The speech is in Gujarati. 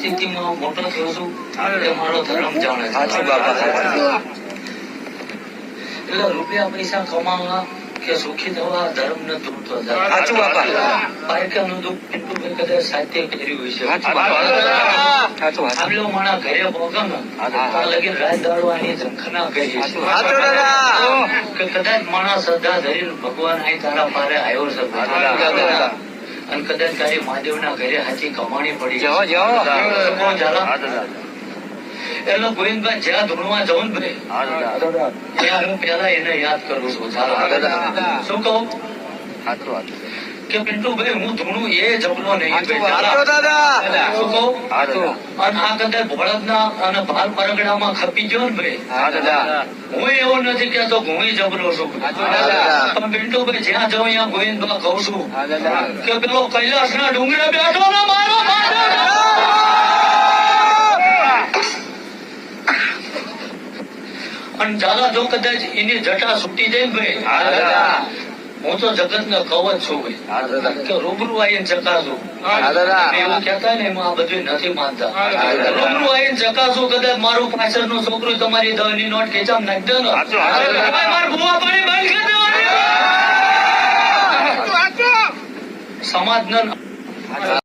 પરિસ્થિતિમાં મોટો થયો છું એ મારો ધર્મ જાણે. એટલે રૂપિયા પૈસા કમાવા કે સુખી થવા ધર્મ ને તૂટતો સાચું બાપા. પારકાનું દુઃખ પિન્ટુભાઈ કદાચ સાહિત્ય કર્યું હશે. આટલો માણા ઘરે ભોગવે ને લગીન રાત દાડો ઝંખના કરી છે. સાચું દાદા. કે કદાચ માણસ શ્રદ્ધા ધરીને ભગવાન અહીં તારા પારે આવ્યો છે. અને કદાચ તારી મહાદેવના ઘરે હાથી કમાણી પડી? એટલે ગોવિંદભાઈ જ્યાં ધૂળમાં જવું ને ભાઈ. ત્યાં હું પેલા એને યાદ કરું છું. શું કહું. કે પિન્ટુભાઈ હું ધૂણું એ જમલો નહીં સાચું. અને આ કદાચ ભોળકના અને ભાલ પરગડામાં ખપી ગયો ને ભાઈ? હું એવો નથી કેતો હું જબરો છું. પણ જ્યાં જાઉં ત્યાં ગોવિંદબા કહું છું કે પેલો કૈલાસ ના ડુંગરે બેઠો ને મારો અને દાદા જો કદાચ એની જટા છૂટી જાય ને ભાઈ? હા તો જગત ને કવચ છું. કે રૂબરૂ આવીને ચકાસું એવું કેતા ને એમાં આ બધું નથી માનતા. રૂબરૂ આવીને ચકાસું કદાચ મારું પાછળનું છોકરું તમારી દહની નોટ ખેંચામ નાખી દે ને સમાજ સાચું.